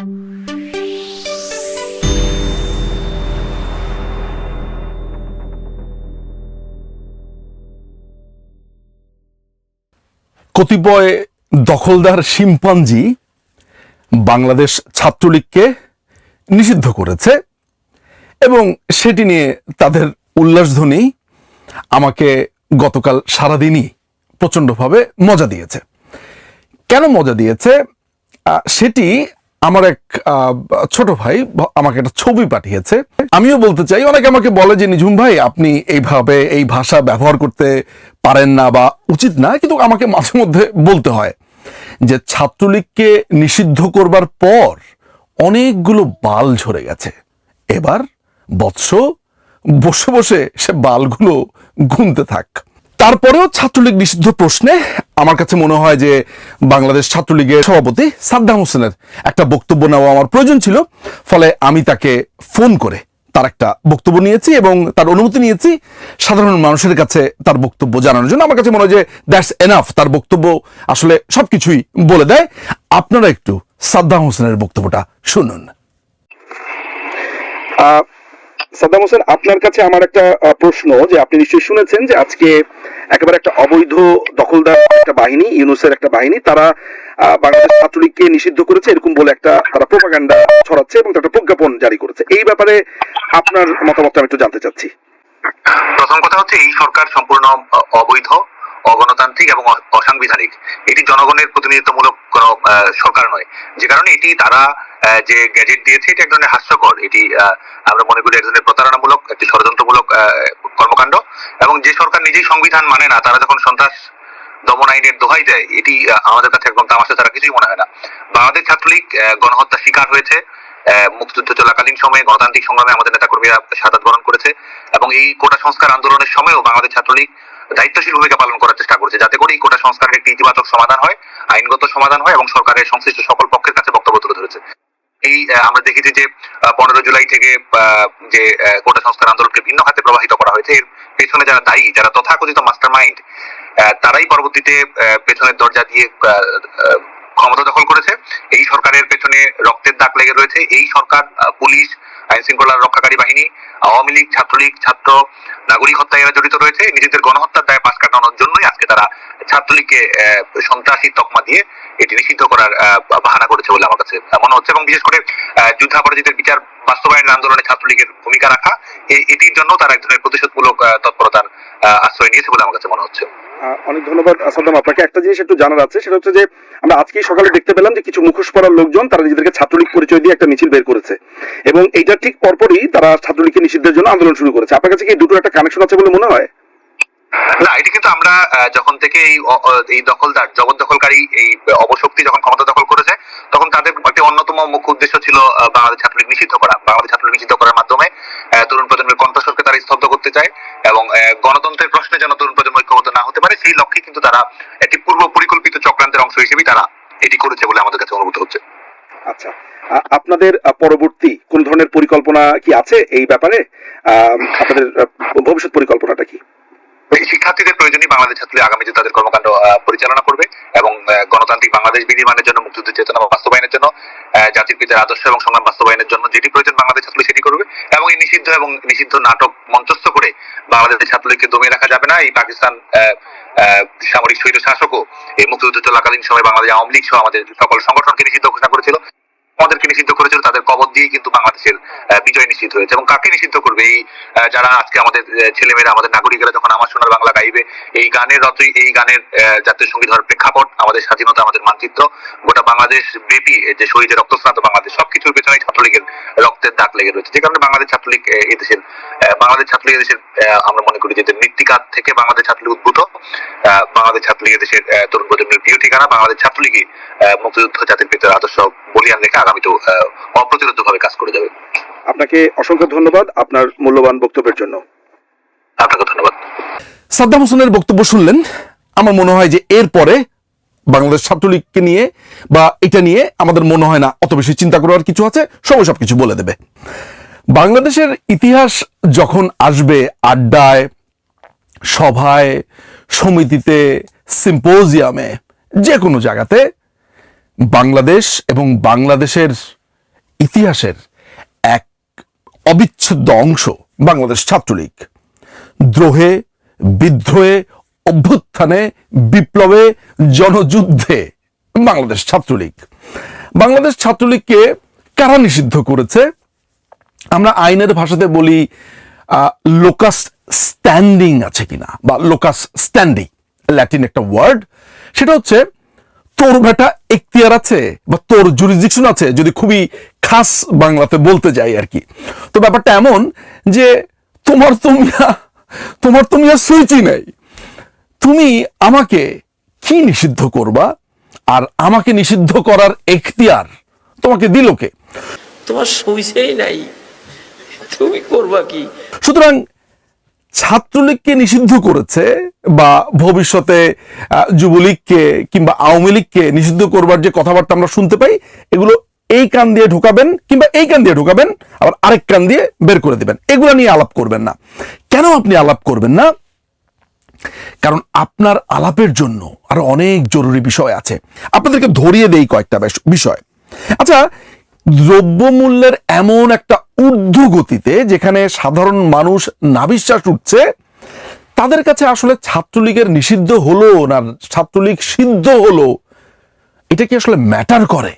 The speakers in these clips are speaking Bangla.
কতিপয় দখলদার শিম্পাঞ্জি বাংলাদেশ ছাত্রলীগকে নিষিদ্ধ করেছে এবং সেটি নিয়ে তাদের উল্লাসধ্বনি আমাকে গতকাল সারাদিনই প্রচণ্ডভাবে মজা দিয়েছে। কেন মজা দিয়েছে? সেটি আমার এক ছোট ভাই আমাকে একটা ছবি পাঠিয়েছে। আমিও বলতে চাই, অনেকে আমাকে বলে যে, নিঝুম ভাই, আপনি এইভাবে এই ভাষা ব্যবহার করতে পারেন না বা উচিত না। কিন্তু আমাকে মাঝে মধ্যে বলতে হয় যে, ছাত্রলীগকে নিষিদ্ধ করবার পর অনেকগুলো বাল ঝরে গেছে। এবার বৎস, বসে বসে সে বালগুলো গুনতে থাক। তারপরেও ছাত্রলীগ নিষিদ্ধ প্রশ্নে আমার কাছে মনে হয় যে বাংলাদেশ ছাত্রলীগের সভাপতি সাদ্দাম হোসেনের একটা বক্তব্য নেওয়া আমার প্রয়োজন ছিল। ফলে আমি তাকে ফোন করে তার একটা বক্তব্য নিয়েছি এবং তার অনুমতি নিয়েছি। সাধারণ মানুষের কাছে তার বক্তব্য জানানোর জন্য আমার কাছে মনে হয় যে দ্যাটস এনাফ। তার বক্তব্য আসলে সবকিছুই বলে দেয়। আপনারা একটু সাদ্দাম হোসেনের বক্তব্যটা শুনুন। সাদ্দাম হোসেন, আপনার কাছে আমার একটা প্রশ্ন যে আপনি নিশ্চয়ই শুনেছেন যে আজকে একেবারে একটা অবৈধ দখলদার একটা বাহিনী, ইউনুসের একটা বাহিনী, তারা বাংলাদেশ ছাত্রলীগকে নিষিদ্ধ করেছে এরকম বলে একটা তারা প্রোপাগান্ডা ছড়াচ্ছে এবং একটা প্রজ্ঞাপন জারি করেছে। এই ব্যাপারে আপনার মতামতটা আমি একটু জানতে চাচ্ছি। প্রথম কথা হচ্ছে, এই সরকার সম্পূর্ণ অবৈধ, অগণতান্ত্রিক এবং অসাংবিধানিক। এটি জনগণের প্রতিনিধিত্বমূলক কোন সরকার নয়। যে কারণে এটি তারা যে গ্যাজেট দিয়েছে এটি এক ধরনের হাস্যকর। এটি আমরা মনে করি এক ধরনের প্রতারণামূলক একটি ষড়যন্ত্রমূলক কর্মকাণ্ড। এবং যে সরকার নিজেই সংবিধান মানে না তারা যখন সন্ত্রাস দমন আইনের দোহাই দেয় এটি আমাদের কাছে একদম তামাশা ছাড়া কিছুই মনে হয় না। বাংলাদেশ ছাত্রলীগ আহ, গণহত্যার শিকার হয়েছে। মুক্তিযুদ্ধ চলাকালীন সময়ে গণতান্ত্রিক সংগ্রামে আমাদের নেতাকর্মীরা সাদাত বরণ করেছে। এবং এই কোটা সংস্কার আন্দোলনের সময়ও বাংলাদেশ ছাত্রলীগ দায়িত্বশীল ভূমিকা পালন করার চেষ্টা করেছে যাতে করে এই কোটা সংস্কারের একটি ইতিবাচক সমাধান হয় আইনগত সমাধান হয় এবং সরকারের সংশ্লিষ্ট সকল পক্ষের কাছে বক্তব্য তুলে ধরেছে। এই আমরা দেখেছি যে পনেরো জুলাই থেকে যে কোটা সংস্কার আন্দোলনকে ভিন্ন হাতে প্রবাহিত করা হয়েছে। এর পেছনে যারা দায়ী, যারা তথাকথিত মাস্টার মাইন্ড তারাই পরবর্তীতে পেছনের দরজা দিয়ে ক্ষমতা দখল করেছে। এই সরকারের পেছনে রক্তের দাগ লেগে রয়েছে। এই সরকার পুলিশ আইন শৃঙ্খলা রক্ষাকারী বাহিনী আওয়ামী লীগ ছাত্রলীগ ছাত্র নাগরিক হত্যায় এরা জড়িত রয়েছে। নিজেদের গণহত্যার দায় পাশ কাটানোর জন্যই আজকে তারা ছাত্রলীগকে সন্ত্রাসী তকমা দিয়ে এটি নিষিদ্ধ করার বাহানা করেছে বলে আমার কাছে মনে হচ্ছে। এবং বিশেষ করে আহ, যুদ্ধাপরাধীদের বিচার বাস্তবায়নের আন্দোলনে ছাত্রলীগের ভূমিকা রাখা এটির জন্য তারা এক ধরনের প্রতিশোধমূলক তৎপরতার আশ্রয় নিয়েছে বলে আমার কাছে মনে হচ্ছে। অনেক ধন্যবাদ সাদ্দাম। আপনাকে একটা জিনিস একটু জানার আছে, সেটা হচ্ছে যে আমরা আজকেই সকালে দেখতে পেলাম যে কিছু মুখোশ পরার লোকজন, তারা নিজেদেরকে ছাত্রলীগ পরিচয় দিয়ে একটা মিছিল বের করেছে। এবং এইটার ঠিক পরপরই তারা ছাত্রলীগকে নিষিদ্ধের জন্য আন্দোলন শুরু করেছে। আপনার কাছে কি দুটো একটা কানেকশন আছে বলে মনে হয়? না, এটি কিন্তু আমরা যখন থেকে এই এই দখলদার জগৎদখলকারী এই অবশক্তি যখন ক্ষমতা দখল করেছে, তখন তাদের একটি অন্যতম মুখ্য উদ্দেশ্য ছিল বাংলাদেশ ছাত্রলীগ নিষিদ্ধ করা। বাংলাদেশ ছাত্রলীগ নিষিদ্ধ করার মাধ্যমে তরুণ প্রজন্মের কণ্ঠস্বরকে তারা স্তব্ধ করতে চায় এবং গণতন্ত্রের প্রশ্নে যেন তরুণ হতে পারে, সেই লক্ষ্যে কিন্তু তারা একটি পূর্ব পরিকল্পিত চক্রান্তের অংশ হিসেবেই তারা এটি করেছে বলে আমাদের কাছে অনুভূত হচ্ছে। আচ্ছা আপনাদের পরবর্তী কোন ধরনের পরিকল্পনা কি আছে এই ব্যাপারে? আপনাদের ভবিষ্যৎ পরিকল্পনাটা কি? শিক্ষার্থীদের প্রয়োজনই বাংলাদেশ ছাত্রলীগ আগামীতে তাদের কর্মকাণ্ড পরিচালনা করবে এবং গণতান্ত্রিক বাংলাদেশ বিনির্মাণের জন্য মুক্তিযুদ্ধ চেতনা বাস্তবায়নের জন্য জাতির পিতার আদর্শ এবং সংগ্রাম বাস্তবায়নের জন্য যেটি প্রয়োজন বাংলাদেশ ছাত্রলীগ সেটি করবে এবং এই নিষিদ্ধ এবং নিষিদ্ধ নাটক মঞ্চস্থ করে বাংলাদেশের ছাত্রলীগকে দমিয়ে রাখা যাবে না। এই পাকিস্তান সামরিক স্বৈর শাসকও এই মুক্তিযুদ্ধ চলাকালীন সময় বাংলাদেশ আওয়ামী লীগ সহ আমাদের সকল সংগঠনকে নিষিদ্ধ ঘোষণা করেছিল। আমাদেরকে নিষিদ্ধ করেছিল দিয়েই কিন্তু বাংলাদেশের বিজয় নিশ্চিত হয়েছে। এবং কাকে নিষিদ্ধ করবে? এই যারা আজকে আমাদের ছেলেমেয়েরা আমাদের নাগরিকেরা যখন আমার সোনার বাংলা গাইবে এই গানের রচই এই গানের জাতীয় সংগীত হওয়ার প্রেক্ষাপট আমাদের স্বাধীনতা আমাদের মানচিত্র গোটা বাংলাদেশ ব্যাপী যে শহীদের রক্তস্নাত বাংলাদেশ সবকিছুর পেছনে ছাত্রলীগের রক্তের দাগ লেগে রয়েছে। যে কারণে বাংলাদেশ ছাত্রলীগ আহ, এই দেশের বাংলাদেশ ছাত্রলীগ দেশের আমরা মনে করি যে এদের মৃত্তিকার থেকে বাংলাদেশ ছাত্রলীগ উদ্ভূত। বাংলাদেশ ছাত্রলীগ দেশের তরুণ প্রজন্মের প্রিয় ঠিকানা বাংলাদেশ ছাত্রলীগই মুক্তিযুদ্ধ জাতির পিতার আদর্শ বলিয়ান রেখে আগামীতেও অপ্রতিরোধ ভাবে কাজ করে যাবে। আপনাকে অসংখ্য ধন্যবাদ আপনার মূল্যবান বক্তব্যের জন্য। আপনাকে ধন্যবাদ। সাদ্দাম হোসেনের বক্তব্য শুনলেন। আমার মনে হয় যে এরপরে বাংলাদেশ ছাত্রলীগকে নিয়ে বা এটা নিয়ে আমাদের মনে হয় না অত বেশি চিন্তা করার কিছু আছে সবাই সব কিছু বলে দেবে। বাংলাদেশের ইতিহাস যখন আসবে আড্ডায় সভায় সমিতিতে সিম্পোজিয়ামে যে কোনো জায়গাতে বাংলাদেশ এবং বাংলাদেশের ইতিহাসের এক অবিচ্ছেদ্য অংশ বাংলাদেশ ছাত্রলীগ। দ্রোহে, বিদ্রোহে, অভ্যুত্থানে, বিপ্লবে, জনযুদ্ধে বাংলাদেশ ছাত্রলীগ। বাংলাদেশ ছাত্রলীগকে কারা নিষিদ্ধ করেছে? আমরা আইনের ভাষাতে বলি লোকাস স্ট্যান্ডিং আছে কিনা, বা লোকাস স্ট্যান্ডিং ল্যাটিন একটা ওয়ার্ড। সেটা হচ্ছে তোর বেটা এখতিয়ার আছে বা তোর জুরিসডিকশন আছে যদি খুবই খাস বাংলাতে বলতে যাই আর কি। তো ব্যাপারটা এমন যে তোমার তুমিয়া তোমার তুমিয়া সুইচই নেই। তুমি আমাকে কি নিষিদ্ধ করবা? আর আমাকে নিষিদ্ধ করার এখতিয়ার তোমাকে দিল কে? তোমার সুইসেই নাই। তুমি করবা কি? সুতরাং ছাত্রলীগকে নিষিদ্ধ করেছে বা ভবিষ্যতে যুবলীগকে কিংবা আওয়ামী লীগকে নিষিদ্ধ করবার যে কথাবার্তা আমরা শুনতে পাই, এগুলো এই কান দিয়ে ঢোকাবেন কিংবা এই কান দিয়ে ঢোকাবেন, আবার আরেক কান দিয়ে বের করে দিবেন। এগুলো নিয়ে আলাপ করবেন না। কেন আপনি আলাপ করবেন না? কারণ আপনার আলাপের জন্য আরও অনেক জরুরি বিষয় আছে। আপনাদেরকে ধরিয়ে দেই কয়েকটা বিষয়। আচ্ছা দ্রব্যমূল্যের এমন একটা ঊর্ধ্ব গতিতে যেখানে সাধারণ মানুষ নাবিশ্বাস উঠছে, তাদের কাছে আসলে ছাত্রলীগের নিষিদ্ধ হলো না, ছাত্রলীগ সিদ্ধ হলো, এটা কি আসলে ম্যাটার করে?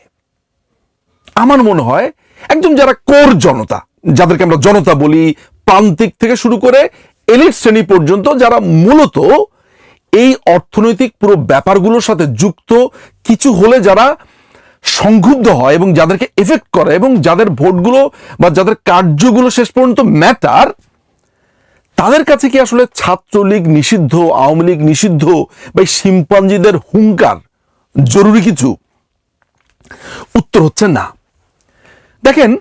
আমার মনে হয় একদম যারা কোর জনতা, যাদেরকে আমরা জনতা বলি, প্রান্তিক থেকে শুরু করে এলিট শ্রেণি পর্যন্ত যারা মূলত এই অর্থনৈতিক পুরো ব্যাপারগুলোর সাথে যুক্ত, কিছু হলে যারা সংক্ষুব্ধ হয় এবং যাদেরকে এফেক্ট করে এবং যাদের ভোটগুলো বা যাদের কার্যগুলো শেষ পর্যন্ত ম্যাটার তাদের কাছে কি আসলে ছাত্রলীগ নিষিদ্ধ, আওয়ামী লীগ নিষিদ্ধ বা শিম্পাঞ্জিদের হুঙ্কার জরুরি কিছু? উত্তর হচ্ছে না। দেখেন,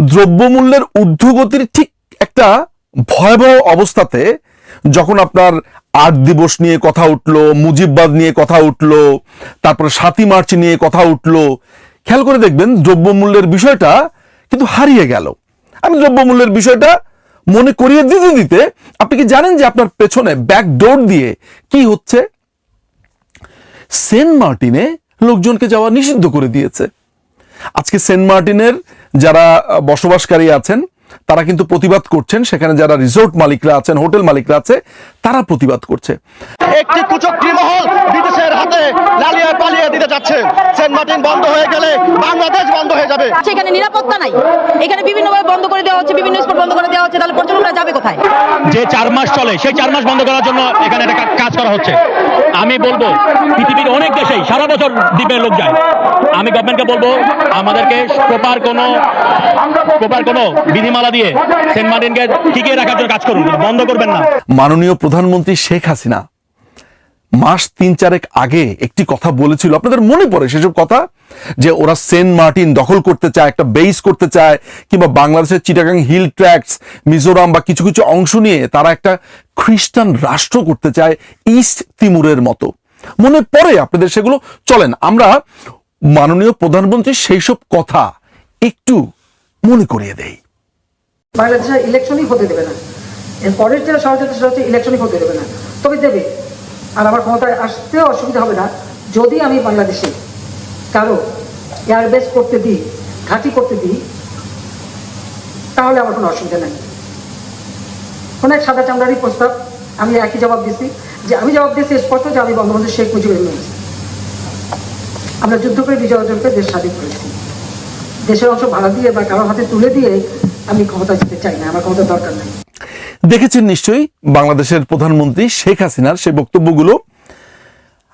দ্রব্যমূল্যের ঊর্ধ্বগতির ঠিক একটা ভয়াবহ অবস্থাতে যখন আপনার আট দিবস নিয়ে কথা উঠল, মুজিববাদ নিয়ে কথা উঠল, তারপরে সাতই মার্চ নিয়ে কথা উঠল, খেয়াল করে দেখবেন দ্রব্যমূল্যের বিষয়টা কিন্তু হারিয়ে গেল। আমি দ্রব্যমূল্যের বিষয়টা মনে করিয়ে দিতে দিতে আপনি কি জানেন যে আপনার পেছনে ব্যাকডোর দিয়ে কি হচ্ছে? সেন্ট মার্টিনে লোকজনকে যাওয়া নিষিদ্ধ করে দিয়েছে। আজকে সেন্ট মার্টিনের যারা বসবাসকারী আছেন তারা কিন্তু প্রতিবাদ করছেন। সেখানে যারা রিসোর্ট মালিকরা আছেন হোটেল মালিকরা আছে তারা প্রতিবাদ করছে। একটি কুচক্রী মহল ব্রিটিশের হাতে লালিয়ে পালিয়ে দিতে যাচ্ছে। সেন্ট মার্টিন বন্ধ হয়ে গেলে বাংলাদেশ বন্ধ হয়ে যাবে। আচ্ছা, এখানে নিরাপত্তা নাই। এখানে বিভিন্নভাবে বন্ধ করে দেওয়া হচ্ছে বিভিন্ন স্পট বন্ধ করে দেওয়া হচ্ছে তাহলে পর্যটকরা যাবে কোথায়? যে চার মাস চলে সেই চার মাস বন্ধ করার জন্য এখানে একটা কাজ করা হচ্ছে। আমি বলব পৃথিবীর অনেক দেশেই সারা বছর দ্বীপের লোক যায়। আমি গভর্নমেন্টকে বলব আমাদেরকে প্রপার কোনো প্রপার কোনো বিধিমালা দিয়ে সেন্ট মার্টিনকে টিকিয়ে রাখার জন্য কাজ করুন বন্ধ করবেন না। মাননীয় প্রধানমন্ত্রী শেখ হাসিনা মাস তিন চারেক আগে একটি কথা বলেছিল। আপনাদের মনে পড়ে সেসব কথা? যে ওরা সেন্ট মার্টিন দখল করতে চায়, একটা বেস করতে চায়, কিংবা বাংলাদেশের চিটাগাং হিল ট্র্যাক্স, মিজোরাম বা কিছু কিছু অংশ নিয়ে তারা একটা খ্রিস্টান রাষ্ট্র করতে চায় ইস্ট তিমুরের মতো। মনে পড়ে আপনাদের সেগুলো? চলেন, আমরা মাননীয় প্রধানমন্ত্রীর সেই সব কথা একটু মনে করিয়ে দেই। বাংলাদেশে ইলেকশনই হতে দেবে না। এর পরের যে ষড়যন্ত্র সেটা হচ্ছে ইলেকশনই হতে দেবে না। তবে দেবে। আর আমার ক্ষমতায় আসতে অসুবিধা হবে না। যদি আমি বাংলাদেশে কারও এয়ারবেস করতে দিই, ঘাঁটি করতে দিই, তাহলে আমার কোনো অসুবিধা নেই। কোনো এক সাদা চামড়ারই প্রস্তাব। আমি একই জবাব দিচ্ছি যে আমি জবাব দিয়েছি স্পষ্ট যে আমি বঙ্গবন্ধু শেখ মুজিবুর রহমান আমরা যুদ্ধ করে বিজয় অর্জন করে দেশ স্বাধীন করেছি। দেশের অংশ ভাড়া দিয়ে বা কারোর হাতে তুলে দিয়ে আমি ক্ষমতা যেতে চাই না। আমার ক্ষমতার দরকার নাই। দেখেছেন নিশ্চয়ই বাংলাদেশের প্রধানমন্ত্রী শেখ হাসিনার সেই বক্তব্যগুলো।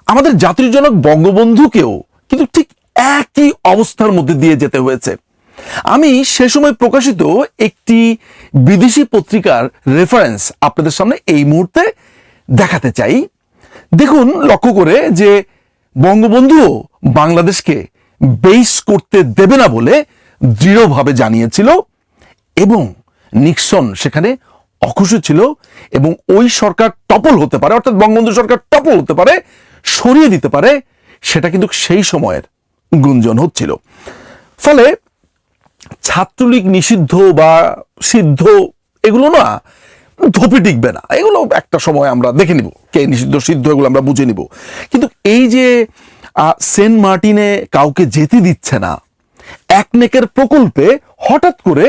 আমাদের জাতির জনক বঙ্গবন্ধুকেও কিন্তু ঠিক একই অবস্থার মধ্যে দিয়ে যেতে হয়েছে। আমি সে সময় প্রকাশিত একটি বিদেশি পত্রিকার রেফারেন্স আপনাদের সামনে এই মুহূর্তে দেখাতে চাই। দেখুন, লক্ষ্য করে যে বঙ্গবন্ধু বাংলাদেশকে বেস করতে দেবে না বলে দৃঢ়ভাবে জানিয়েছিল এবং নিক্সন সেখানে অখুশি ছিল এবং ওই সরকার টপল হতে পারে, অর্থাৎ বঙ্গবন্ধু সরকার টপল হতে পারে, সরিয়ে দিতে পারে, সেটা কিন্তু সেই সময়ের গুঞ্জন হচ্ছিল। ফলে ছাত্রলীগ নিষিদ্ধ বা সিদ্ধ এগুলো না ধোপে টিকবে না, এগুলো একটা সময় আমরা দেখে নিব, কে নিষিদ্ধ, সিদ্ধ এগুলো আমরা বুঝে নিব। কিন্তু এই যে সেন্ট মার্টিনে কাউকে যেতে দিচ্ছে না, একনেকের প্রকল্পে হঠাৎ করে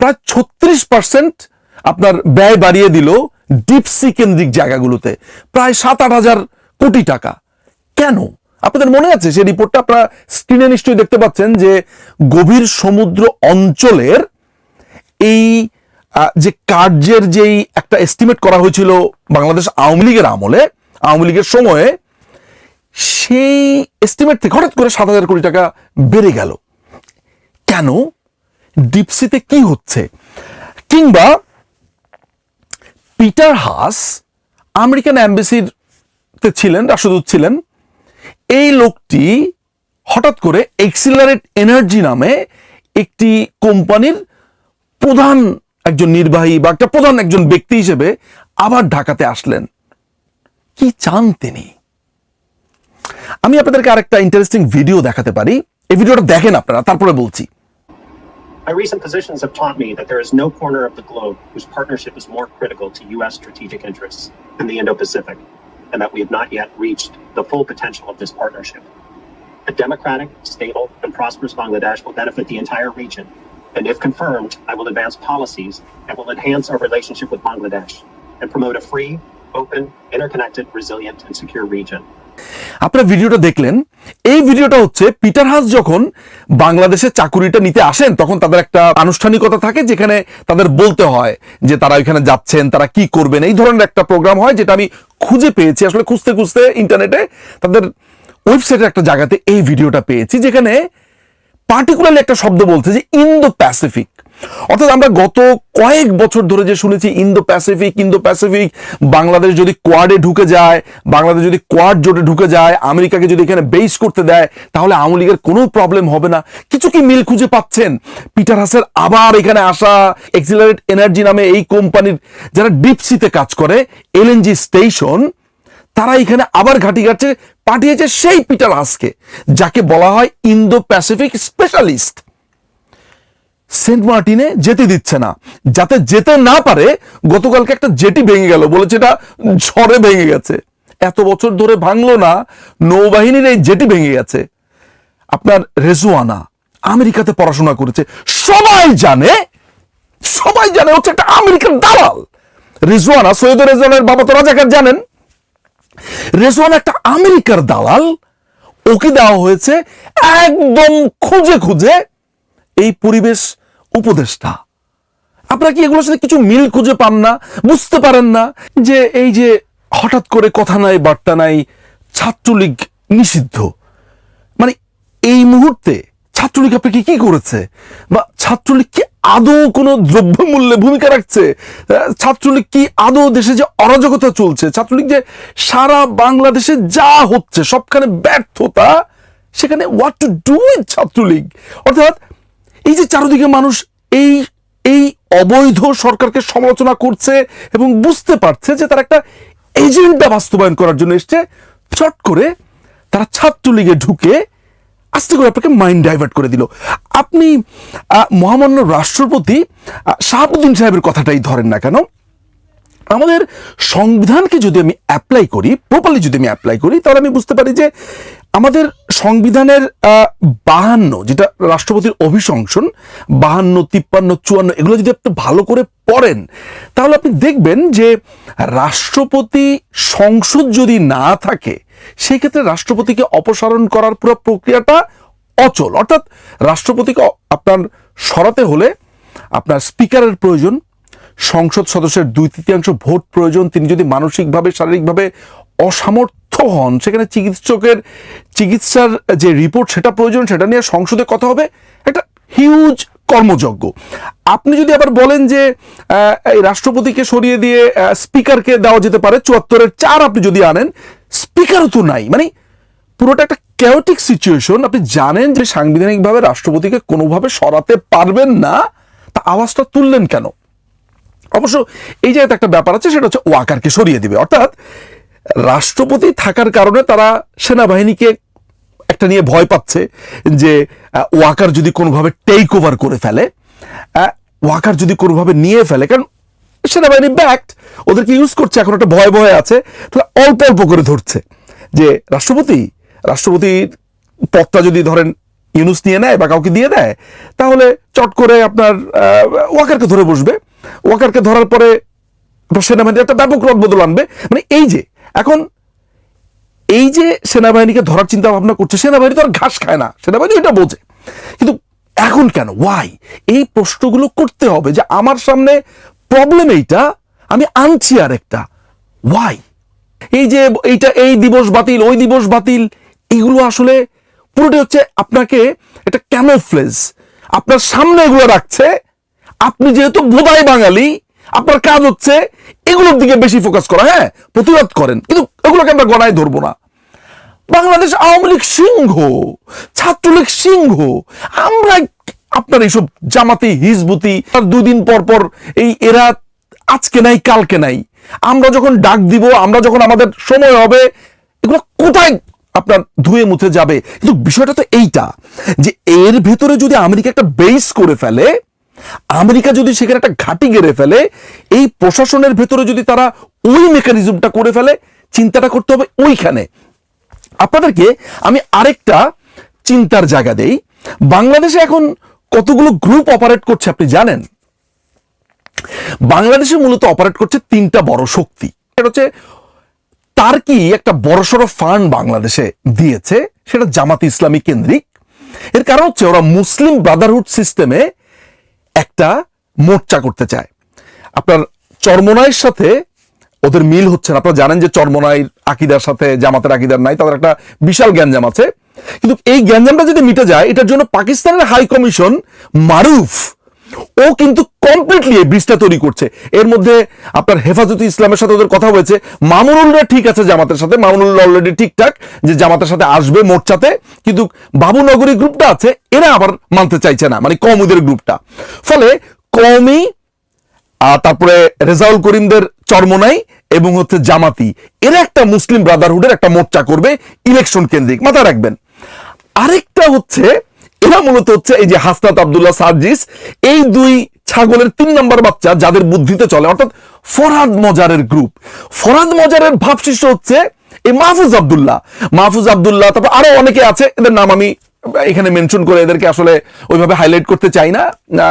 প্রায় ছত্রিশ পার্সেন্ট আপনার ব্যয় বাড়িয়ে দিল ডিপসি কেন্দ্রিক জায়গাগুলোতে। প্রায় সাত আট হাজার কোটি টাকা। কেন? আপনাদের মনে আছে সেই রিপোর্টটা আপনারা স্ক্রিনে নিশ্চয়ই দেখতে পাচ্ছেন যে গভীর সমুদ্র অঞ্চলের এই যে কার্যের যেই একটা এস্টিমেট করা হয়েছিল বাংলাদেশ আওয়ামী লীগের আমলে, আওয়ামী লীগের সময়ে, সেই এস্টিমেট থেকে হঠাৎ করে সাত হাজার কোটি টাকা বেড়ে গেল। কেন? ডিপসিতে কি হচ্ছে? কিংবা পিটার হাস আমেরিকান অ্যাম্বাসির ছিলেন, রাষ্ট্রদূত ছিলেন। এই লোকটি হঠাৎ করে এক্সিলারেট এনার্জি নামে একটি কোম্পানির প্রধান একজন নির্বাহী বা একটা প্রধান একজন ব্যক্তি হিসেবে আবার ঢাকাতে আসলেন। কি চান তিনি? আমি আপনাদেরকে আরেকটা ইন্টারেস্টিং ভিডিও দেখাতে পারি। এই ভিডিওটা দেখেন আপনারা, তারপরে বলছি। My recent positions have taught me that there is no corner of the globe whose partnership is more critical to U.S. strategic interests than the Indo Pacific, and that we have not yet reached the full potential of this partnership. A democratic, stable, and prosperous Bangladesh will benefit the entire region, and if confirmed, I will advance policies that will enhance our relationship with Bangladesh and promote a free, open, interconnected, resilient, and secure region. আপনারা ভিডিওটা দেখলেন, এই ভিডিওটা হচ্ছে পিটার হাস যখন বাংলাদেশে চাকুরিটা নিতে আসেন, তখন তাদের একটা আনুষ্ঠানিকতা থাকে যেখানে তাদের বলতে হয় যে তারা ওইখানে যাচ্ছেন, তারা কি করবেন, এই ধরনের একটা প্রোগ্রাম হয় যেটা আমি খুঁজে পেয়েছি, আসলে খুঁজতে খুঁজতে ইন্টারনেটে তাদের ওয়েবসাইটের একটা জায়গাতে এই ভিডিওটা পেয়েছি, যেখানে পার্টিকুলারলি একটা শব্দ বলছে যে ইন্দো প্যাসিফিক অর্থাৎ আমরা গত কয়েক বছর ধরে যে শুনেছি Indo Pacific Indo Pacific Bangladesh যদি কোয়াডে ঢুকে যায়, বাংলাদেশ যদি কোয়াড জোটে ঢুকে যায়, আমেরিকাকে যদি এখানে বেস করতে দেয়, তাহলে আওয়ামী লীগের কোনো প্রবলেম হবে না। কিছু কি মিল খুঁজে পাচ্ছেন? পিটার হাসের আবার এখানে আসা এক্সিলারেট এনার্জি নামে এই কোম্পানির যারা ডিপসিতে কাজ করে এলএনজি স্টেশন তারা এখানে আবার ঘাটি ঘাটছে পাঠিয়েছে সেই পিটার হাসকে, যাকে বলা হয় ইন্দো প্যাসিফিক স্পেশালিস্ট সেন্ট মার্টিনে যেতে দিচ্ছে না। যাতে যেতে না পারে, গতকালকে একটা জেটি ভেঙে গেল, বলেছে এটা ঝড়ে ভেঙে গেছে। এত বছর ধরে ভাঙলো না, নৌবাহিনীর এই জেটি ভেঙে গেছে। আপনার রেজুয়ানা আমেরিকাতে পড়াশোনা করেছে। সবাই জানে সবাই জানে, হচ্ছে একটা আমেরিকার দালাল। রেজওয়ানা সৈয়দ রেজওয়ানের বাবা তো রাজাকার, জানেন? রেজওয়ান একটা আমেরিকার দালাল, ওকে দেওয়া হয়েছে একদম খুঁজে খুঁজে এই পরিবেশ উপদেষ্টা। আপনারা কি এগুলোর সাথে কিছু মিল খুঁজে পান না? বুঝতে পারেন না যে এই যে হঠাৎ করে কথা নাই, বার্তা নাই, ছাত্রলীগ নিষিদ্ধ। মানে এই মুহূর্তে ছাত্রলীগ আপনাকে কি করেছে? বা ছাত্রলীগ কি আদৌ কোনো দ্রব্যমূল্যে ভূমিকা রাখছে? ছাত্রলীগ কি আদৌ দেশে যে অরাজকতা চলছে? ছাত্রলীগ যে সারা বাংলাদেশে যা হচ্ছে, সবখানে ব্যর্থতা, সেখানে what to do with Chhatra League? অর্থাৎ এই যে চারদিকে মানুষ এই এই অবৈধ সরকারকে সমালোচনা করছে এবং বুঝতে পারছে যে তারা একটা এজেন্ডা বাস্তবায়ন করার জন্য এসছে, চট করে তারা ছাত্রলীগে ঢুকে আস্তে করে আপনাকে মাইন্ড ডাইভার্ট করে দিল। আপনি মহামান্য রাষ্ট্রপতি শাহাবুদ্দিন সাহেবের কথাটাই ধরেন না কেন? আমাদের সংবিধানকে যদি আমি অ্যাপ্লাই করি প্রপারলি যদি আমি অ্যাপ্লাই করি, তাহলে আমি বুঝতে পারি যে আমাদের সংবিধানের বাহান্ন যেটা রাষ্ট্রপতির অভিশংসন, বাহান্ন, তিপ্পান্ন, চুয়ান্ন, এগুলো যদি আপনি ভালো করে পড়েন, তাহলে আপনি দেখবেন যে রাষ্ট্রপতি সংসদ যদি না থাকে সেই ক্ষেত্রে রাষ্ট্রপতিকে অপসারণ করার পুরো প্রক্রিয়াটা অচল। অর্থাৎ রাষ্ট্রপতিকে আপনার সরাতে হলে আপনার স্পিকারের প্রয়োজন, সংসদ সদস্যের দুই তৃতীয়াংশ ভোট প্রয়োজন, তিনি যদি মানসিকভাবে, শারীরিকভাবে অসামর্থ্য হন। সেখানে চিকিৎসকের, চিকিৎসার যে রিপোর্ট সেটা প্রয়োজন, সেটা নিয়ে সংসদে কথা হবে। একটা হিউজ কর্মযজ্ঞ। আপনি যদি আবার বলেন যে এই রাষ্ট্রপতিকে সরিয়ে দিয়ে স্পিকারকে দেওয়া যেতে পারে, চুয়াত্তরের চার আপনি যদি আনেন স্পিকারও তো নাই। মানে পুরোটা একটা ক্যাওটিক সিচুয়েশন আপনি জানেন যে সাংবিধানিকভাবে রাষ্ট্রপতিকে কোনোভাবে সরাতে পারবেন না। তা আওয়াজটা তুললেন কেন? অবশ্য এই জায়গাতে একটা ব্যাপার আছে, সেটা হচ্ছে ওয়াকারকে সরিয়ে দিবে। অর্থাৎ রাষ্ট্রপতি থাকার কারণে তারা সেনাবাহিনীকে একটা নিয়ে ভয় পাচ্ছে যে ওয়াকার যদি কোনোভাবে টেক ওভার করে ফেলে ওয়াকার যদি কোনোভাবে নিয়ে ফেলে, কারণ সেনাবাহিনী ব্যাক্ট ওদেরকে ইউজ করছে, এখন একটা ভয় ভয় আছে তাহলে অল্প অল্প করে ধরছে যে, রাষ্ট্রপতি রাষ্ট্রপতির পদটা যদি ধরেন ইউনুস নিয়ে নেয় বা কাউকে দিয়ে দেয়, তাহলে চট করে আপনার ওয়াকারকে ধরে বসবে। ওয়াকারকে ধরার পরে সেনাবাহিনী একটা ব্যাপক রদবদল আনবে। মানে এই যে এখন এই যে সেনাবাহিনীকে ধরার চিন্তা ভাবনা করছে, সেনাবাহিনী তো আর ঘাস খায় না। সেনাবাহিনী এটা বোঝে। কিন্তু এখন কেন? ওয়াই এই প্রশ্নগুলো করতে হবে যে আমার সামনে প্রবলেম এইটা, আমি আনছি আর একটা। ওয়াই এই যে এইটা, এই দিবস বাতিল, ওই দিবস বাতিল, এগুলো আসলে পুরোটাই হচ্ছে আপনাকে একটা ক্যামোফ্লেজ আপনার সামনে এগুলো রাখছে। আপনি যেহেতু বোধাই বাঙালি, আপনার কাজ হচ্ছে এগুলোর দিকে বেশি ফোকাস করা হ্যাঁ প্রতিবাদ করেন। কিন্তু এগুলোকে আমরা গণায় ধরবো না। বাংলাদেশ আওয়ামী লীগ সিংহ, ছাত্রলীগ সিংহ, আমরা আপনার এইসব জামাতি, হিজবুতি দুদিন পর পর এই এরা আজকে নাই, কালকে নাই। আমরা যখন ডাক দিব, আমরা যখন আমাদের সময় হবে, এগুলো কোথায় আপনার ধুয়ে মুছে যাবে? কিন্তু বিষয়টা তো এইটা, যে এর ভেতরে যদি আমেরিকা একটা বেস করে ফেলে আমেরিকা যদি সেখানে একটা ঘাঁটি গেড়ে ফেলে, এই প্রশাসনের ভেতরে যদি তারা ওই মেকানিজমটা করে ফেলে, চিন্তাটা করতে হবে ওইখানে। আপনাদেরকে আমি আরেকটা চিন্তার জায়গা দেই। বাংলাদেশে এখন কতগুলো গ্রুপ অপারেট করছে আপনি জানেন? বাংলাদেশে মূলত অপারেট করছে তিনটা বড় শক্তি। হচ্ছে তার কি একটা বড় বড়সড় ফান্ড বাংলাদেশে দিয়েছে, সেটা জামাত ইসলামী কেন্দ্রিক। এর কারণ হচ্ছে ওরা মুসলিম ব্রাদারহুড সিস্টেমে একটা মোর্চা করতে চায়। আপনার চর্মনাইয়ের সাথে ওদের মিল হচ্ছে না। আপনারা জানেন যে চর্মনাইয়ের আকিদার সাথে, জামাতের আকিদার নাই, তাদের একটা বিশাল গ্যাঞ্জাম আছে। কিন্তু এই গ্যাঞ্জামটা যদি মিটে যায়, এটার জন্য পাকিস্তানের হাই কমিশন মারুফ ও কিন্তু কমপ্লিটলি এই ব্রিজটা তৈরি করছে। এর মধ্যে আপনার হেফাজতে ইসলামের সাথে ওদের কথা হয়েছে। মামুনুলরা ঠিক আছে জামাতের সাথে, মামুনুল অলরেডি ঠিকঠাক যে জামাতের সাথে আসবে মোর্চাতে, কিন্তু বাবুনগরী গ্রুপটা আছে, এরা আবার মানতে চাইছে না মানে কমুদের গ্রুপটা। ফলে কমই তারপরে রেজাউল করিমদের চরমনাই এবং হচ্ছে জামাতি, এরা একটা মুসলিম ব্রাদারহুডের একটা মোর্চা করবে, ইলেকশন কেন্দ্রিক, মাথায় রাখবেন। আরেকটা হচ্ছে এরা মূলত হচ্ছে এই যে হাসনাত আব্দুল্লাহ সার্জিস, এই দুই ছাগলের তিন নম্বর বাচ্চা যাদের বুদ্ধিতে চলে, অর্থাৎ ফরহাদ মজারের গ্রুপ ফরহাদ মজারের ভাবশিষ্য হচ্ছে এই মাহফুজ আব্দুল্লাহ। মাহফুজ আব্দুল্লাহ, তারপর আরও অনেকে আছে, এদের নাম আমি এখানে মেনশন করে এদেরকে আসলে ওইভাবে হাইলাইট করতে চাই না।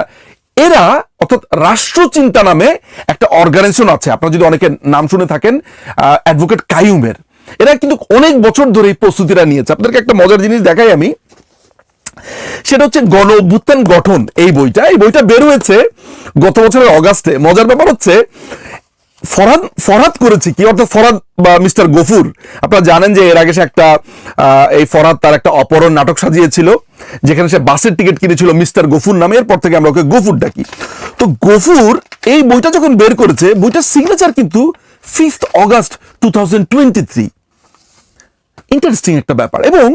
এরা অর্থাৎ রাষ্ট্রচিন্তা নামে একটা অর্গানাইজেশন আছে, আপনারা যদি অনেকে নাম শুনে থাকেন অ্যাডভোকেট কাইউমের এরা কিন্তু অনেক বছর ধরে এই প্রস্তুতিটা নিয়েছে। আপনাদেরকে একটা মজার জিনিস দেখাই আমি। সেটা হচ্ছে গণ অভ্যুত্থান গঠন, এই বইটা। এই বইটা বের হয়েছে গত বছরের অগাস্টে। মজার ব্যাপার হচ্ছে, ফরহাদ ফরহাদ করেছে কি? অর্থাৎ ফরহাদ বা মিস্টার গফুর, আপনারা জানেন যে এর আগে সে একটা এই ফরহাদ তার একটা অপহরণ নাটক সাজিয়েছিল, যেখানে সে বাসের টিকিট কিনেছিল মিস্টার গফুর নামে, এরপর থেকে আমরা ওকে গফুর ডাকি। তো গফুর এই বইটা যখন বের করেছে, বইটার সিগনেচার কিন্তু fifth August two thousand twenty three interesting একটা ব্যাপার। এবং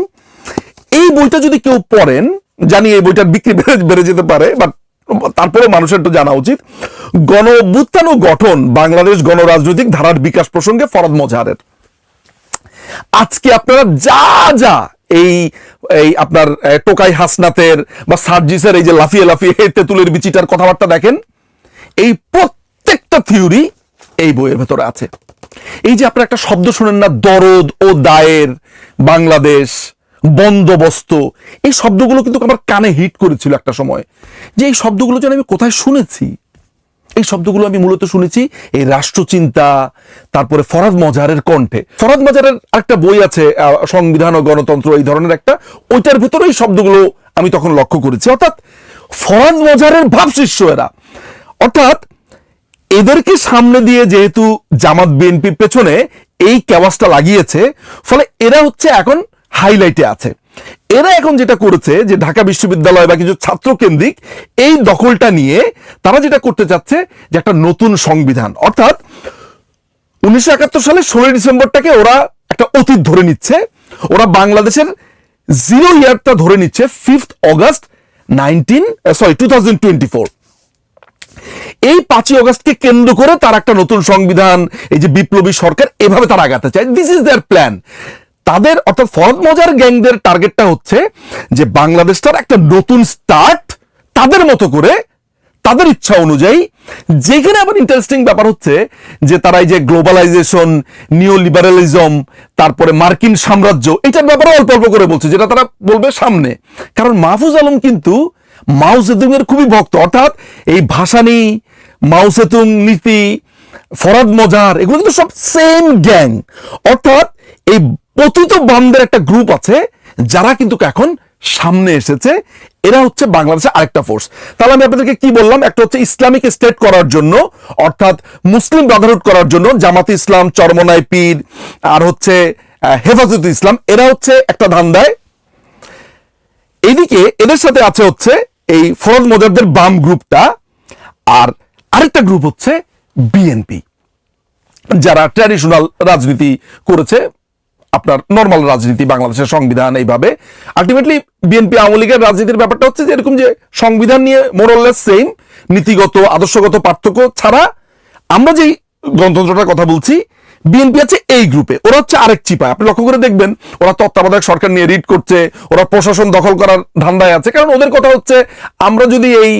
এই বইটা যদি কেউ পড়েন, জানি এই বইটার বিক্রি বেড়ে যেতে পারে বাট তারপরে মানুষের তো জানা উচিত। গণ ও গঠন, বাংলাদেশ গণরাজনৈতিক ধারার বিকাশ প্রসঙ্গে ফরদ মজাহারের। আজকে আপনারা যা যা এই এই আপনার টোকাই হাসনাতের বা সার্জিসের এই যে লাফিয়ে লাফিয়ে তেঁতুলের বিচিটার কথাবার্তা দেখেন, এই প্রত্যেকটা থিওরি এই বইয়ের ভেতরে আছে। এই যে আপনারা একটা শব্দ শুনেন না, দরদ ও দায়ের, বাংলাদেশ বন্দোবস্ত। এই শব্দগুলো কিন্তু আমার কানে হিট করেছিল একটা সময়। যে এই শব্দগুলো যেন আমি কোথায় শুনেছি? এই শব্দগুলো আমি মূলত শুনেছি এই রাষ্ট্রচিন্তা, তারপরে ফরাদ মজারের কণ্ঠে। ফরাদ মজারের একটা বই আছে সংবিধান ও গণতন্ত্র, এই ধরনের একটা। ওইটার ভেতরে এই শব্দগুলো আমি তখন লক্ষ্য করেছি। অর্থাৎ ফরাদ মজারের ভাবশিষ্য এরা। অর্থাৎ এদেরকে সামনে দিয়ে যেহেতু জামাত, বিএনপির পেছনে এই ক্যাওয়াসটা লাগিয়েছে, ফলে এরা হচ্ছে এখন হাইলাইটে আছে। এরা এখন যেটা করেছে যে ঢাকা বিশ্ববিদ্যালয় বা কিছু ছাত্র কেন্দ্রিক এই দখলটা নিয়ে তারা যেটা করতে চাচ্ছে যে একটা নতুন সংবিধান। অর্থাৎ উনিশশো একাত্তর সালে ষোলোই ডিসেম্বরটাকে ওরা একটা অতীত ধরে নিচ্ছে। ওরা বাংলাদেশের জিরো ইয়ারটা ধরে নিচ্ছে fifth August nineteen sorry two thousand twenty four এই পাঁচই অগস্টকে কেন্দ্র করে তার একটা নতুন সংবিধান, এই যে বিপ্লবী সরকার, এভাবে তারা আগাতে চায়। দিস ইজ দেয়ার প্ল্যান তাদের অর্থাৎ ফরদ মজার গ্যাংদের টার্গেটটা হচ্ছে যে বাংলাদেশটার একটা নতুন স্টার্ট তাদের মতো করে, তাদের ইচ্ছা অনুযায়ী। যেখানে আবার ইন্টারেস্টিং ব্যাপার হচ্ছে যে তারা এই যে গ্লোবালাইজেশন নিও লিবারালিজম তারপরে মার্কিন সাম্রাজ্য, এটার ব্যাপারে অল্প অল্প করে বলছে, যেটা তারা বলবে সামনে। কারণ মাহফুজ আলম কিন্তু এর খুবই ভক্ত। অর্থাৎ এই ভাসানি মাও সেতুং নীতি, ফরাদ মজার, এগুলো কিন্তু সব সেম গ্যাং অর্থাৎ এই পতিত বামদের একটা গ্রুপ আছে, যারা কিন্তু এখন সামনে এসেছে। এরা হচ্ছে বাংলাদেশের আরেকটা ফোর্স তাহলে আমি আপনাদেরকে কি বললাম? একটা হচ্ছে ইসলামিক স্টেট করার জন্য, অর্থাৎ মুসলিম ব্রাদারহুড করার জন্য, জামাত ইসলাম, চরমনাই পীর, আর হচ্ছে হেফাজত ইসলাম, এরা হচ্ছে একটা ধান্দায়। এদিকে এদের সাথে আছে হচ্ছে এই ফরদ মজারদের বাম গ্রুপটা আর আরেকটা গ্রুপ হচ্ছে বিএনপি, যারা ট্র্যাডিশনাল রাজনীতি করেছে। আপনার নর্মাল রাজনীতি, বাংলাদেশের সংবিধান এইভাবে। আলটিমেটলি বিএনপি আওয়ামী লীগের রাজনীতির ব্যাপারটা হচ্ছে যে এরকম যে সংবিধান নিয়ে মোরললেস সেম নীতিগত, আদর্শগত পার্থক্য ছাড়া আমরা যেই গণতন্ত্রটার কথা বলছি বিএনপি আছে এই গ্রুপে ওরা হচ্ছে আরেক চিপা আপনি লক্ষ্য করে দেখবেন, ওরা তত্ত্বাবধায়ক সরকার নিয়ে রিড করছে, ওরা প্রশাসন দখল করার ধান্দায় আছে। কারণ ওদের কথা হচ্ছে, আমরা যদি এই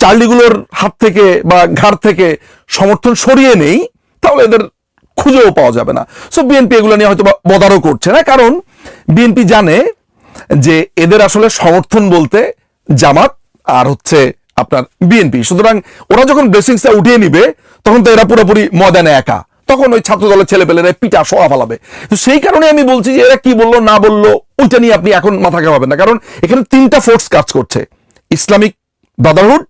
চার্লিগুলোর হাত থেকে বা ঘাড় থেকে সমর্থন সরিয়ে নেই, তাহলে এদের খুঁজেও পাওয়া যাবে না। সো বিএনপি এগুলো নিয়ে হয়তো বদারও করছে না, কারণ বিএনপি জানে যে এদের আসলে সমর্থন বলতে জামাত আর হচ্ছে আপনার বিএনপি সুতরাং ওরা যখন ড্রেসিংসটা উঠিয়ে নিবে, তখন তো এরা পুরোপুরি ময়দানে একা। তখন ওই ছাত্র দলের ছেলেপেলেরা পিটা শোয়া ফেলাবে। তো সেই কারণে আমি বলছি যে এরা কি বলল, না বলল, ওইটা নিয়ে আপনি এখন মাথা খাওয়াবেন না। কারণ এখানে তিনটা ফোর্স কাজ করছে। ইসলামিক ব্রাদারহুড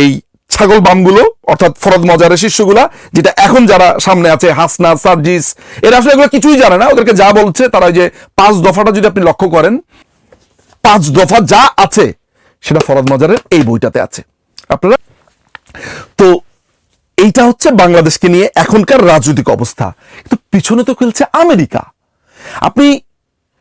এই ছাগল বামগুলো, অর্থাৎ ফরদ মজারের শিষ্যগুলা, যেটা এখন যারা সামনে আছে, হাসনা, সার্জিস, এরা আসলে এগুলো কিছুই জানে না, ওদেরকে যা বলছে তারা যে পাঁচ দফাটা যদি আপনি লক্ষ্য করেন, পাঁচ দফা যা আছে, সেটা ফরদ মজারের এই বইটাতে আছে। আপনারা? তো এইটা হচ্ছে বাংলাদেশকে নিয়ে এখনকার রাজনৈতিক অবস্থা। কিন্তু পিছনে তো খেলছে আমেরিকা। আপনি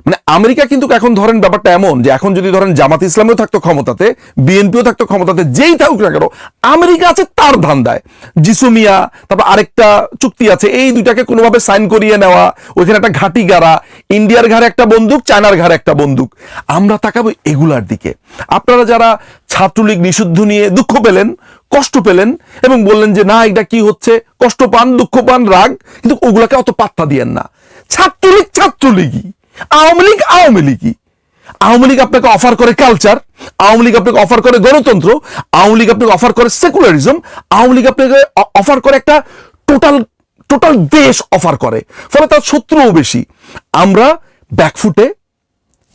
মানে আমেরিকা কিন্তু এখন ধরেন ব্যাপারটা এমন যে এখন যদি ধরেন জামাত ইসলামেও থাকতো ক্ষমতাতে, বিএনপিও থাকতো ক্ষমতাতে, যেই থাকুক না কেন, আমেরিকা আছে তার ধান্দায়। জিসুমিয়া, তারপর আরেকটা চুক্তি আছে, এই দুইটাকে কোনোভাবে সাইন করিয়ে নেওয়া, ওইখানে একটা ঘাটি গাড়া, ইন্ডিয়ার ঘাড়ে একটা বন্দুক, চায়নার ঘাড়ে একটা বন্দুক। আমরা তাকাবো এগুলার দিকে। আপনারা যারা ছাত্রলীগ নিষিদ্ধ নিয়ে দুঃখ পেলেন, কষ্ট পেলেন, এবং বললেন যে না, এটা কি হচ্ছে, কষ্ট পান, দুঃখ পান, রাগ, কিন্তু ওগুলাকে অত পাত্তা দিয়েন না। ছাত্রলীগ, ছাত্রলীগই। আওয়ামী লীগ, আওয়ামী লীগই। আওয়ামী লীগ আপনাকে অফার করে কালচার আওয়ামী লীগ আপনাকে অফার করে গণতন্ত্র, আওয়ামী লীগ আপনাকে অফার করে সেকুলারিজম আওয়ামী লীগ আপনাকে অফার করে একটা টোটাল টোটাল দেশ অফার করে। ফলে তার শত্রুও বেশি। আমরা ব্যাকফুটে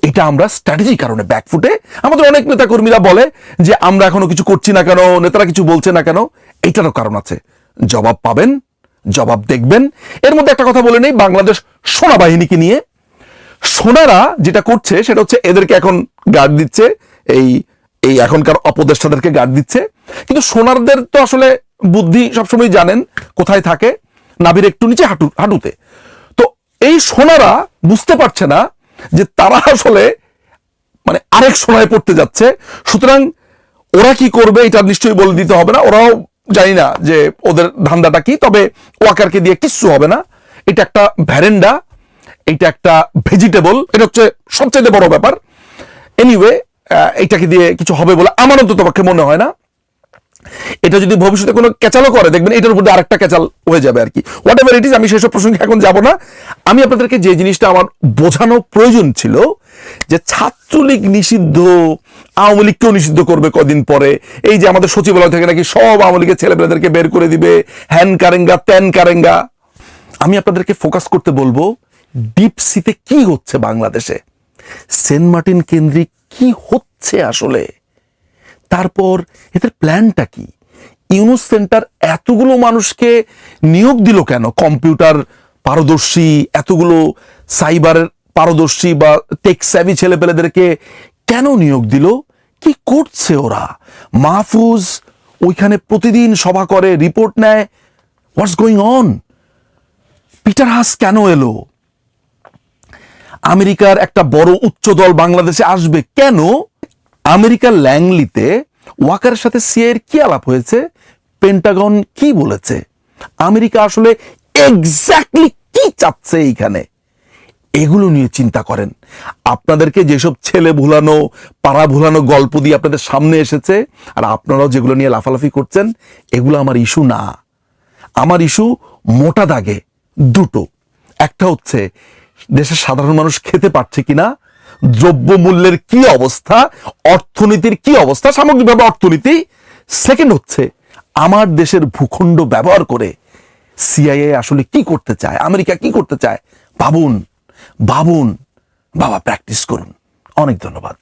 এটা আমরা স্ট্র্যাটেজি কারণে ব্যাকফুটে আমাদের অনেক নেতা কর্মীরা বলে যে আমরা এখনও কিছু করছি না কেন, নেতারা কিছু বলছে না কেন, এটারও কারণ আছে। জবাব পাবেন, জবাব দেখবেন। এর মধ্যে একটা কথা বলে নেই, বাংলাদেশ সেনাবাহিনীকে নিয়ে সোনারা যেটা করছে সেটা হচ্ছে এদেরকে এখন গার্ড দিচ্ছে, এই এই এখনকার অপদেষ্টাদেরকে গার্ড দিচ্ছে। কিন্তু সোনারদের তো আসলে বুদ্ধি সবসময় জানেন কোথায় থাকে। নাভির একটু নিচে হাঁটু, হাঁটুতে। তো এই সোনারা বুঝতে পারছে না যে তারা আসলে মানে আরেক সোনায় পড়তে যাচ্ছে। সুতরাং ওরা কি করবে এটা নিশ্চয়ই বলে দিতে হবে না। ওরাও জানি না যে ওদের ধান্দাটা কি, তবে ওয়াকারকে দিয়ে কিচ্ছু হবে না। এটা একটা ভ্যারেন্ডা। এটা একটা ভেজিটেবল এটা হচ্ছে সবচেয়ে বড় ব্যাপার। এনিওয়ে এইটাকে দিয়ে কিছু হবে বলে আমার অন্তত পক্ষে মনে হয় না। এটা যদি ভবিষ্যতে কোনো ক্যাচালও করে, দেখবেন এটার উপর আরেকটা ক্যাচাল হয়ে যাবে আর কি। হোয়াট এভার ইট ইজ আমি সেসব প্রসঙ্গে এখন যাব না। আমি আপনাদেরকে যে জিনিসটা আমার বোঝানো প্রয়োজন ছিল, যে ছাত্রলীগ নিষিদ্ধ, আওয়ামী লীগকেও নিষিদ্ধ করবে কদিন পরে? এই যে আমাদের সচিবালয় থেকে নাকি সব আওয়ামী লীগের ছেলেমেয়েদেরকে বের করে দিবে, হ্যান কারেঙ্গা, ত্যান কারেঙ্গা। আমি আপনাদেরকে ফোকাস করতে বলব ডিপ সিতে কি হচ্ছে বাংলাদেশে? সেন্ট মার্টিন কেন্দ্রিক কি হচ্ছে আসলে? তারপর এদের প্ল্যানটা কি? ইউনুস সেন্টার এতগুলো মানুষকে নিয়োগ দিল কেন? কম্পিউটার পারদর্শী, এতগুলো সাইবারের পারদর্শী বা টেক স্যাভি ছেলেপেলেদেরকে কেন নিয়োগ দিল? কি করছে ওরা? মাহফুজ ওইখানে প্রতিদিন সভা করে রিপোর্ট নেয়। What's going on Peter Haas কেন এলো? আমেরিকার একটা বড় উচ্চ দল বাংলাদেশে আসবে কেন? আমেরিকার ল্যাংলিতে ওয়াকারের সাথে সিয়ের কি আলাপ হয়েছে? পেন্টাগন কি বলেছে? আমেরিকা আসলে এক্স্যাক্টলি কি চাচ্ছে এইখানে? এগুলো নিয়ে চিন্তা করেন। আপনাদেরকে যেসব ছেলে ভুলানো, পাড়া ভুলানো গল্প দিয়ে আপনাদের সামনে এসেছে, আর আপনারাও যেগুলো নিয়ে লাফালাফি করছেন, এগুলো আমার ইস্যু না। আমার ইস্যু মোটা দাগে দুটো। একটা হচ্ছে দেশের সাধারণ মানুষ খেতে পারছে কিনা? দ্রব্য মূল্যের কি অবস্থা? অর্থনীতির কি অবস্থা? সামগ্রিকভাবে অর্থনীতি। সেকেন্ড হচ্ছে, আমার দেশের ভূখণ্ড ব্যবহার করে সিআইএ আসলে কি করতে চায়? আমেরিকা কি করতে চায়? ভাবুন ভাবুন। বাবা প্র্যাকটিস করুন। অনেক ধন্যবাদ।